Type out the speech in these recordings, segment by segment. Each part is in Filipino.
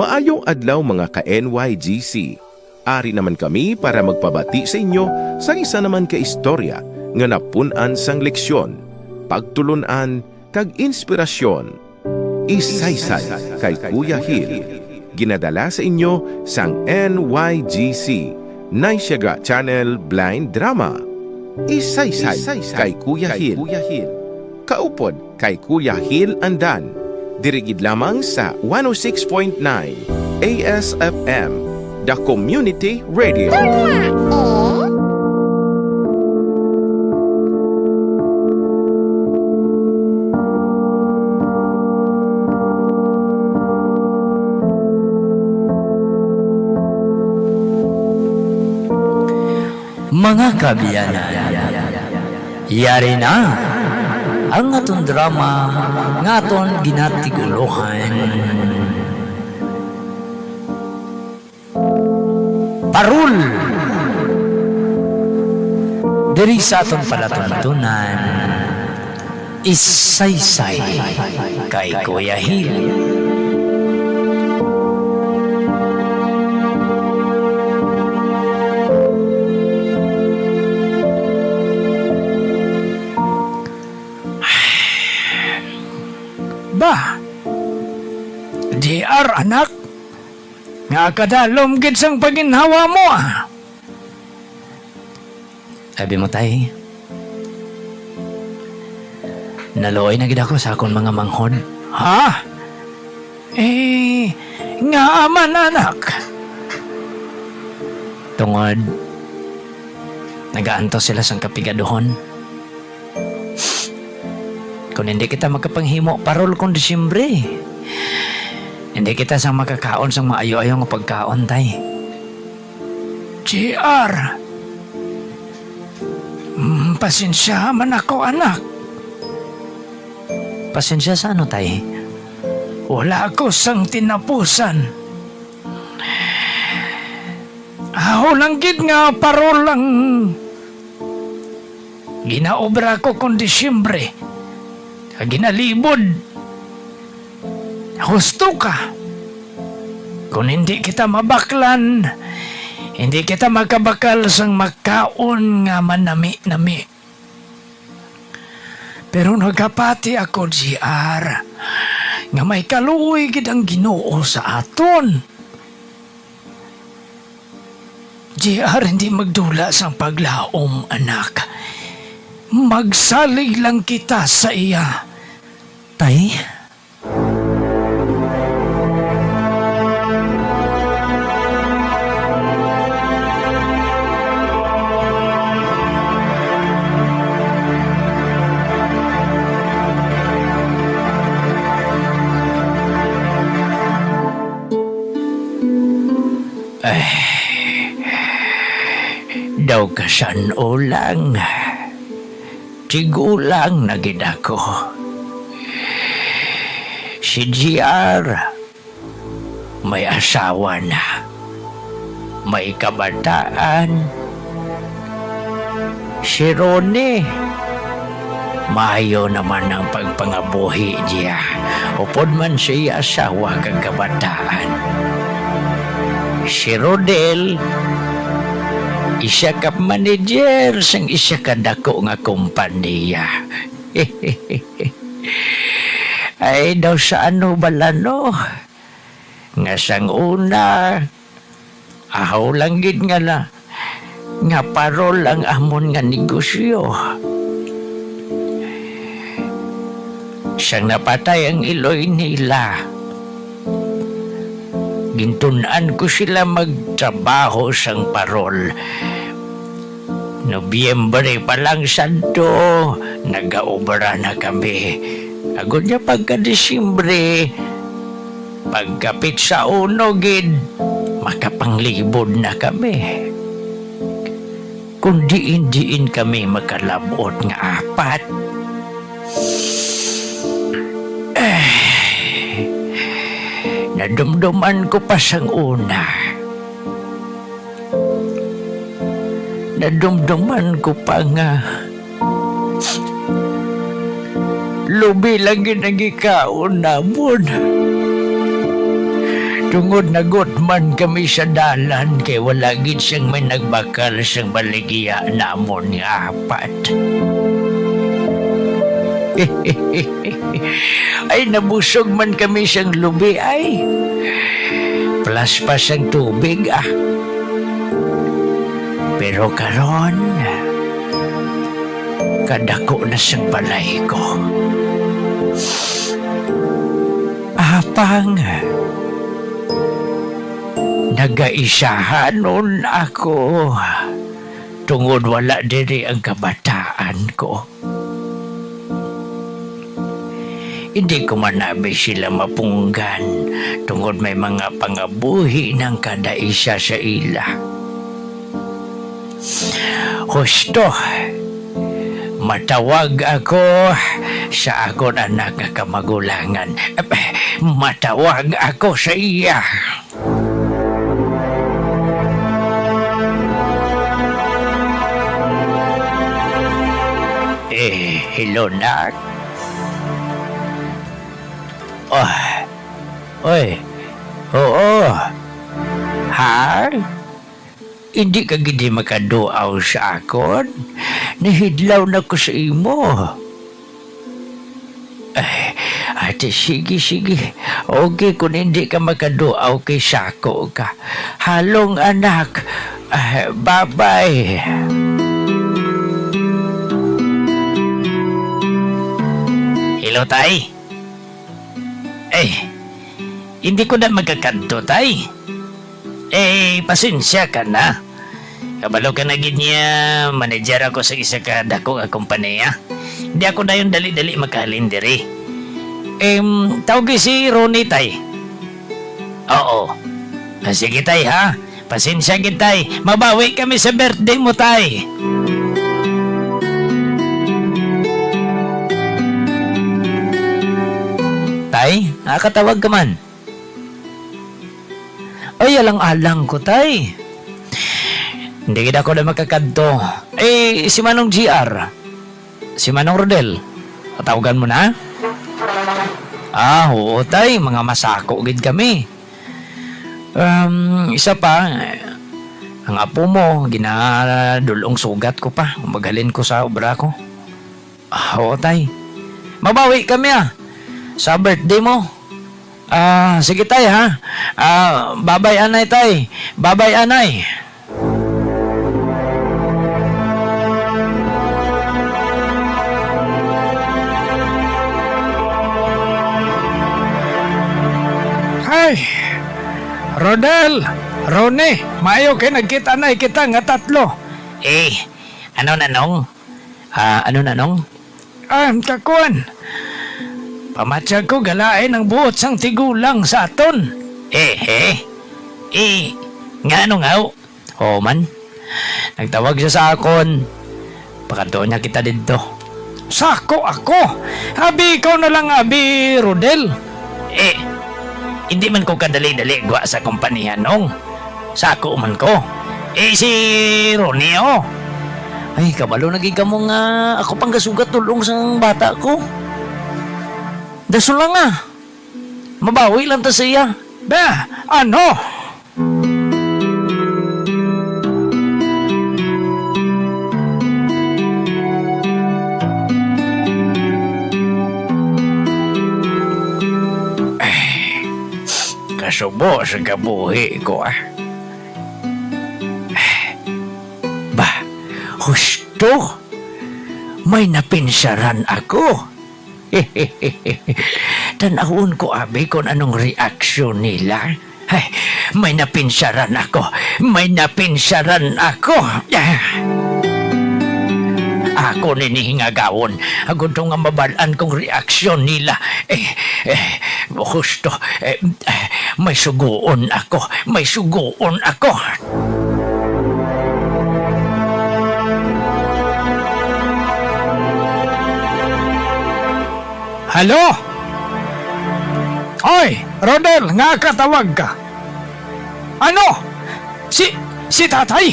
Maayong adlaw mga ka-NYGC. Ari naman kami para magpabati sa inyo sa isa naman ka istorya nga napunan sang leksyon, pagtulunan, kag inspirasyon. Isaysay kay Kuya Hill. Ginadala sa inyo sang NYGC, Naisyaga Channel Blind Drama. Isaysay kay Kuya Hill. Kaupod kay Kuya Hill Andan. Dirigid lamang sa 106.9 ASFM, The Community Radio. Mga kabiyanan, yari na ang atong drama nga aton ginatiguluhan. Parul! Diri sa atong palatuntunan, isaysay kay Kuya Hill. Anak? Nga kadalom gid sang paginhawa mo ah. Sabi mo tay, naluoy na gid ako sa akong mga manghod. Ha? Eh, nga aman anak. Tungod, nagaanto sila sang kapigaduhon. Kung hindi kita makapanghimo parol kung Disyembre, hindi kita sang makakaon sang maayo-ayo nga pagkaon, tay. JR. Mm, pasensya man ako anak. Pasensya sa ano, tay? Wala ako sang tinapusan. Aho lang gid nga parol lang ginaobra ko kung Disyembre. Ginalibod. Husto ka. Kung hindi kita mabaklan, hindi kita makabakal sang makaon nga manami-nami. Pero nagapati ako, GR, nga may kaluoy gid ang ginoo sa aton. GR, hindi magdula sang paglaom, anak. Magsalig lang kita sa iya. Tay? Daw kasan ulang. Tigulang na gid ako. Si GR, may asawa na. May kabataan. Si Ronnie, mayo naman ang pagpangabuhi niya. Upod man siya asawa kang kabataan. Si Rodel, isa ka manager sang isa ka dako nga kompanya. Ay daw sa ano balano? Nga sang una, ahaw lang gid nga na, nga parol ang amon nga negosyo. Sang napatay ang iloy nila, gintunan ko sila magtrabaho sang parol. Nobyembre pa lang santo, nagaobra na kami. Agod niya pagka-Disyembre, pagkapit sa uno, gid, makapanglibod na kami. Kung diin-diin kami makalabot nga apat, Nadumduman ko pa sang una. Nadumduman ko pa nga. Lubi lang ginagikaon namon. Tungod na man kami sa dalan kay wala gid siyang may nagbakal siyang baligya namon nga apat. ay nabusog man kami siyang lubi ay. Plus pa siyang tubig ah. Pero karon kadako na siyang balay ko. Apang, nagaisahanon ako tungod wala diri ang kabataan ko. Hindi ko manabi sila mapunggan tungod may mga pangabuhi ng kada isa sa ila. Husto, matawag ako sa akon anak nga kamagulangan. Eh, Matawag ako sa iya. Eh, hello, nak. Oy, oo. Ha? Hindi ka gidi makaduaw sa akon? Nahidlaw na ko sa imo. Ay, ate, sige, sige. Okay, kung hindi ka makaduaw kay Sako ka. Halong anak. Ah, bye-bye. Hello, tay. Eh, hindi ko na magkakanto, tay. Eh, pasensya ka na. Kabalo ka na niya, manager ako sa isa ka dako nga kompanya. Hindi ako na yung dali-dali makahalin diri. Em, tawag si Ronnie tay. Oo. Ah, sige tay ha. Pasensya gid tay. Mabawi kami sa birthday mo tay. Tay, nakakatawag ka man. Ay, alang-alang ko, tay. Hindi kita ako na makakadto. Eh, si Manong GR. Si Manong Rodel. Tatawagan mo na? Ah, oo, tay. Mga masako gid kami. Um, isa pa, ang apo mo, ginadulong sugat ko pa. Magalin ko sa obra ko. Ah, oo, tay. Mabawi kami ah. Sa birthday mo. Ah, sige tay ha. Ah, babay anay tay. Babay anay. Ay, Rodel, Rone, maayo kay nagkita na kita nga tatlo. Eh, ano na nong? Ah, ano na nong? Ah, kakuan. Pamatsag ko galain ang buot sang tigulang sa aton. Eh, eh. Eh, nga ano nga o? Man. Nagtawag siya sa akon. Pakanto niya kita dito. Sako ako. Abi ikaw na lang abi, Rodel. Eh, hindi man ko kadali-dali gwa sa kumpanya nong. Sako man ko. Eh, si Ronnie oh. Ay, kabalo naging ka mo nga ako pang gasugat tulong sa bata ko. Daso lang ah. Mabawi lang ta siya. Ba, ano? Kasubo sa kabuhi ko ah. Ba, husto. May napinsaran ako. Tanahon ko abi kung anong reaksyon nila. Ay, may napinsaran ako. May napinsaran ako. Ah. Ako ninihingagawon. Agod nga mabalaan kong reaksyon nila. Eh, eh, gusto, eh, eh, may suguon ako. May suguon ako. Halo? Oy, Rodel, nga katawag ka. Ano? Si, si tatay?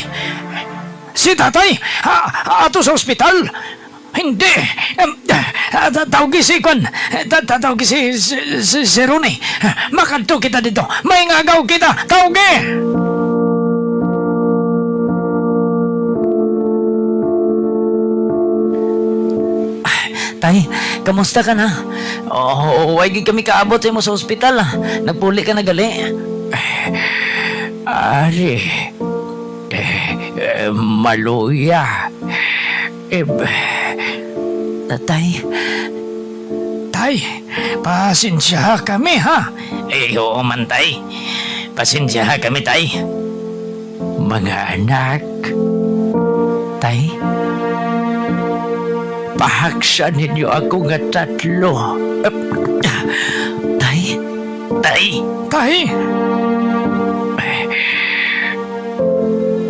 Si tatay? Ha, ato sa ospital? Hindi! Tawagi si Kwan. Ta- ta- Tawagi si, si, si, Ronnie. Makadto kita dito. May ngagaw kita. Tawagi! Tay, kamusta ka na? Oo, oh, wagi kami kaabot sa mo sa ospital ah. Nagpuli ka na gali. Ari, eh, eh, maluya. Eh, tatay, Tay, pasensya kami ha. eh, oo man tay. Pasensya kami tay. Mga anak, tay, pahaksa ninyo ako nga tatlo. Tay, tay, Tay,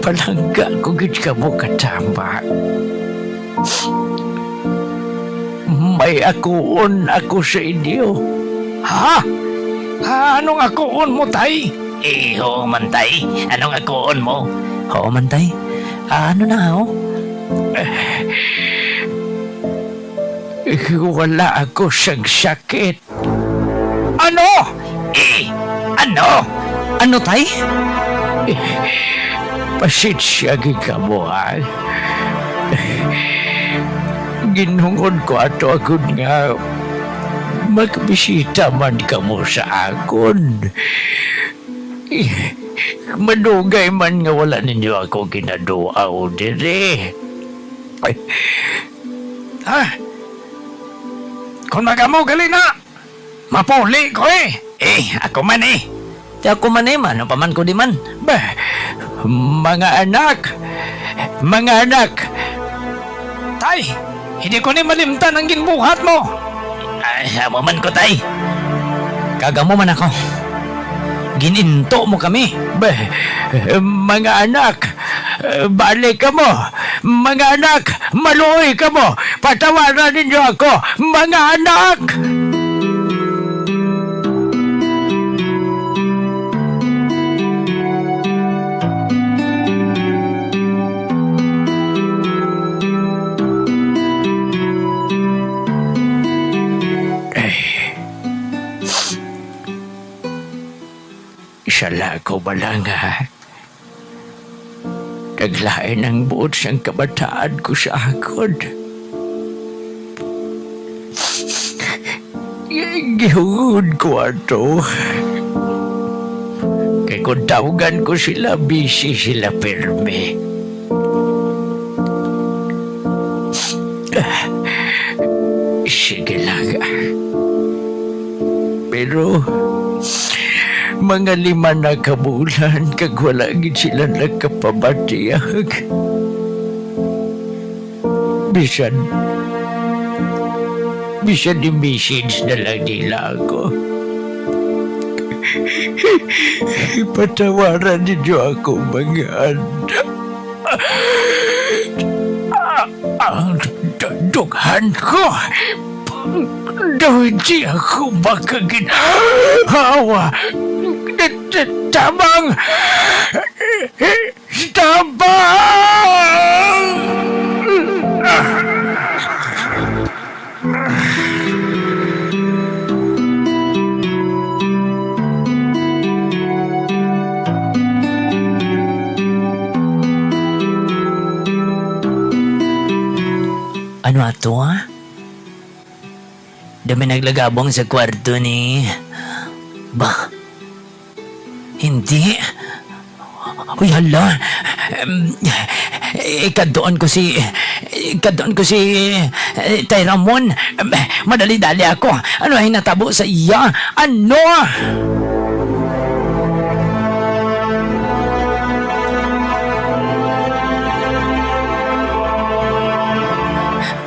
palangga ko gid ka mo katama. May akuon ako sa inyo. ha? Anong akuon mo, Tay? Eh, oo man tay. Anong akuon mo? Oo man tay. ano na ho? Wala ako siyang sakit. Ano? Eh, ano? Ano tay? Eh, pasitsya ka mo ha. Ginungod ko ato agad nga magbisita man ka mo sa akon. Eh, Manugay man nga wala ninyo ako ginaduaw dire. Ay, Ha? Kung nagamo gali na, mapuli ko eh. eh, ako man eh. Di ako man eh, man, paman ko di man. Bah, mga anak, mga anak, Tay, hindi ko ni malimtan ang ginbuhat mo. ay, amo man ko tay. Kagamo man ako. Gininto mo kami. Bah, mga anak, balik ka mo. Mga anak, maluoy ka mo. Patawaran ninyo ako, mga anak! Isala ko ba lang ha? Naglain ang buot siyang kabataan ko sa akod. Gihugod ko ato. Kay kung tawagan ko sila, busy sila perme. Sige lang. Pero mga lima na kabulan kag wala gid sila nagkapabatiyag. Bisan bisan di message na lang nila ako. Ipatawaran ninyo ako mga anak. Ang dughan ko. Dawid siya ako makaginawa. Tabang! Tabang! Ano ato ha? Dami naglagabong sa kwarto ni... Ba? Hindi. Uy, hala. Um, ikadoon ko si... Ikadoon ko si... eh, Tay Ramon. Um, Madali-dali ako. Ano ay natabo sa iya? Ano?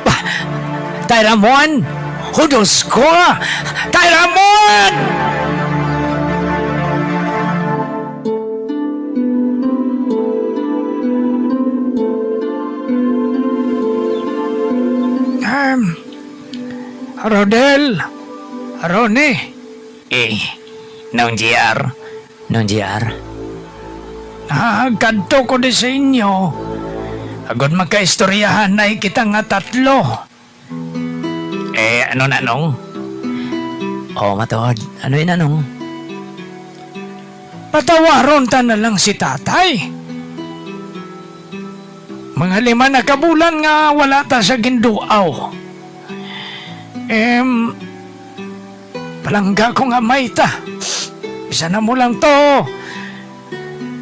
Ba? Tay Ramon? Hudos ko! Tay Ramon! Rodel, Ronnie, Eh, nung GR. Nung GR. ah, kadto ko di sa inyo. Agod magkaistoryahan na kita nga tatlo. Eh, ano na nung? Oo, matod. Ano yun anong? Patawaron ta na lang si tatay. Mga lima na kabulan nga wala ta sa ginduaw. Em, palangga ko nga may ta. Isa na mo lang to.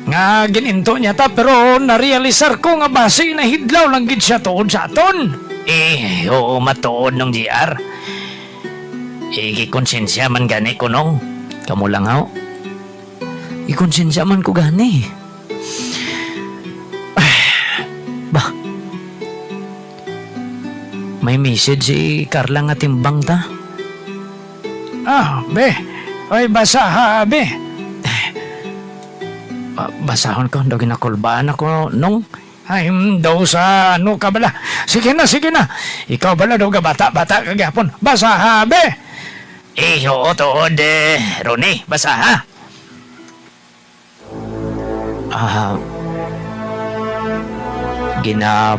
Nga gininto niya ta pero narealisar ko nga base na hidlaw lang gid siya tuod sa aton. Eh, oo, matuod nung GR. Eh, kikonsensya man gani ko nung. Kamu lang haw. Ikonsensya man ko gani. Bah. May message si Carla nga timbang ta. Ah, be. Oy, basa ha, be. Ba- basahon ko, daw ginakulbaan ako nung. Ay, mm, daw sa ano ka bala. Sige na, sige na. Ikaw bala daw ka bata-bata kagapon. Basa ha, be. Eh, oo, tuod, eh. Ronnie, basa ha? Ah, gina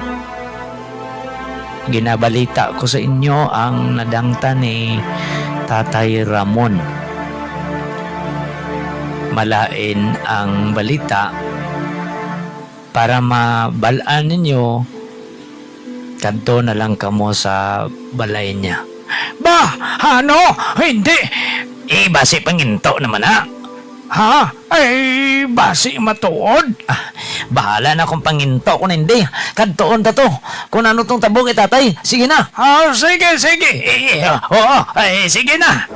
ginabalita ko sa inyo ang nadangta ni Tatay Ramon. Malain ang balita para mabalaan ninyo kadto na lang kamo sa balay niya. Ba, ano? Hindi. Eh, basi panginto naman ha. Ha? Ay, basi matuod. Ah, bahala na kung panginto kung hindi. Kadtoon ta to. Kung ano tong tabong itatay, sige na. Ah, sige, sige. Eh, oo, eh, sige na.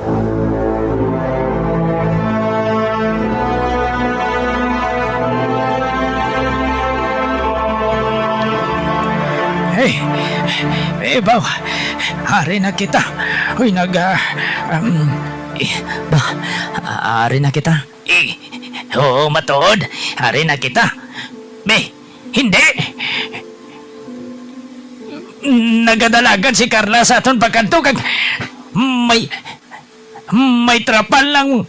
Hey, eh, baw. Hari na kita. Uy, nag, ah, um, Eh, ba, ari na kita. Oo, matuod. Ari na kita. Be, hindi. nagadalagan si Carla sa aton pagkanto kag may may trapal lang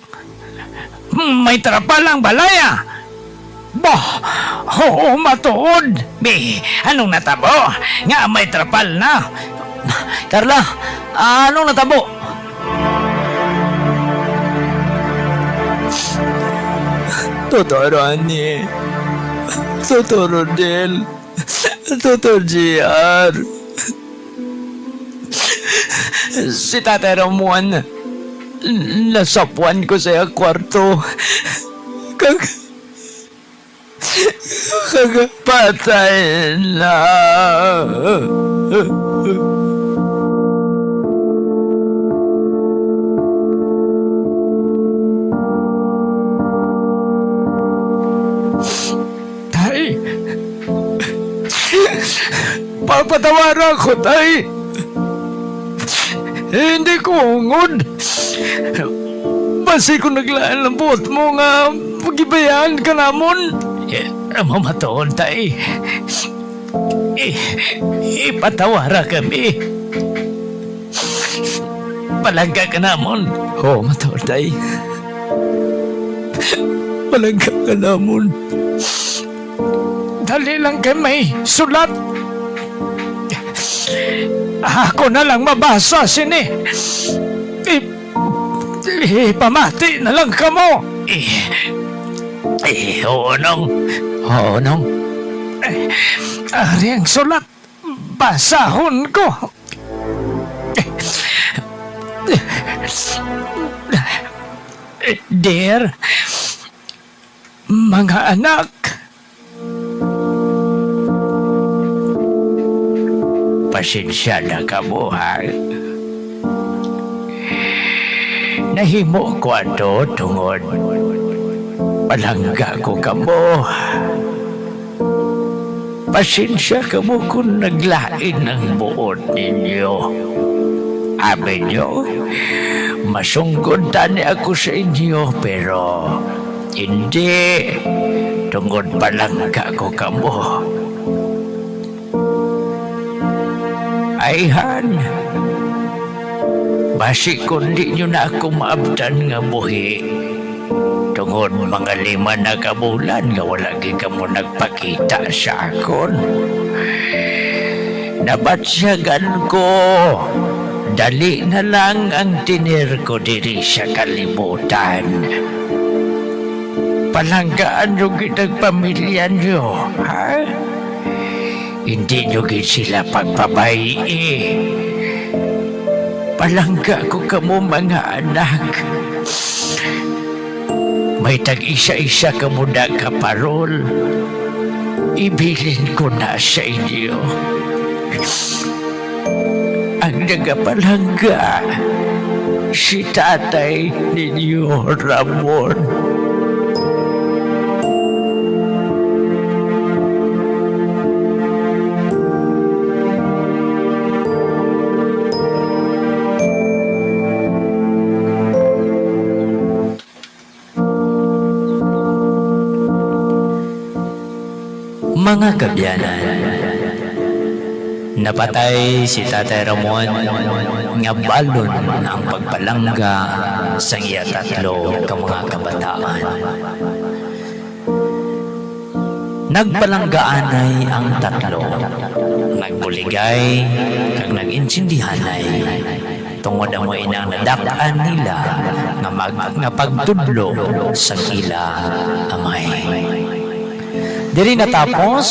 may trapal lang balaya. Bah, oo, matuod. Be, anong natabo? Nga may trapal na. Carla, anong natabo? Totoo, Ronnie. Totoo, Rodel. Totoo, JR. Si Tatay Ramon, nasapuan ko sa kwarto. Kag... Kagapatay na. Papatawaran ko, tay. Hindi ko ungod. Basi ko naglaan ng buot mo nga pagibayaan ka namon. Eh, mamatoon tay. Eh, ipatawara kami. Palangga ka namon. Oo, oh, matoon tay. Palangga ka namon. Dali lang kay may sulat. Ako na lang mabasa sini. I, ipamati na lang kamo. Eh, eh, oo, nong. Oo, nong. Ari ang sulat. Basahon ko. Dear, mga anak, Pasensya na ka mo, ha? Nahimo ko ato tungod. Palangga ko ka mo. Pasensya ka mo kung naglain ng buod ninyo. Amin nyo, masungkod tani ako sa inyo, pero hindi. Tungod palangga ko ka mo. Ayhan, basi kundi nyo na ako maabdan nga buhi. Tungod mga lima na kabulan nga wala ka mo nagpakita sa akon. Nabatsyagan ko Dali na lang ang dinner ko diri sa kalibutan. Palanggaan nyo kitang pamilya nyo, ha? Hindi nyo sila pagpabayi eh. Palangga ko kamo mga anak. May tag-isa-isa ka muna ka parol. Ibilin ko na sa inyo. Ang nagapalangga, si tatay ninyo Ramon. Mga kabyanan, napatay si Tatay Ramon nga balon ang pagpalangga sa iya tatlo ka mga kabataan. Nagpalanggaanay ang tatlo. Nagbuligay kag nag-insindihanay tungod ang mga inang nadakaan nila nga, mag, nga pagtudlo sa ila amay. Diri natapos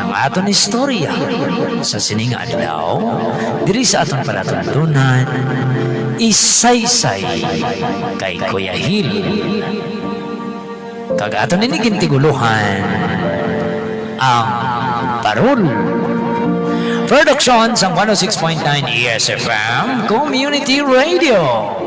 ang aton istorya sa sining adlaw diri sa aton palatuntunan isaysay kay Kuya Hil kag aton ini gintiguluhan ang parol Production sa 106.9 ESFM Community Radio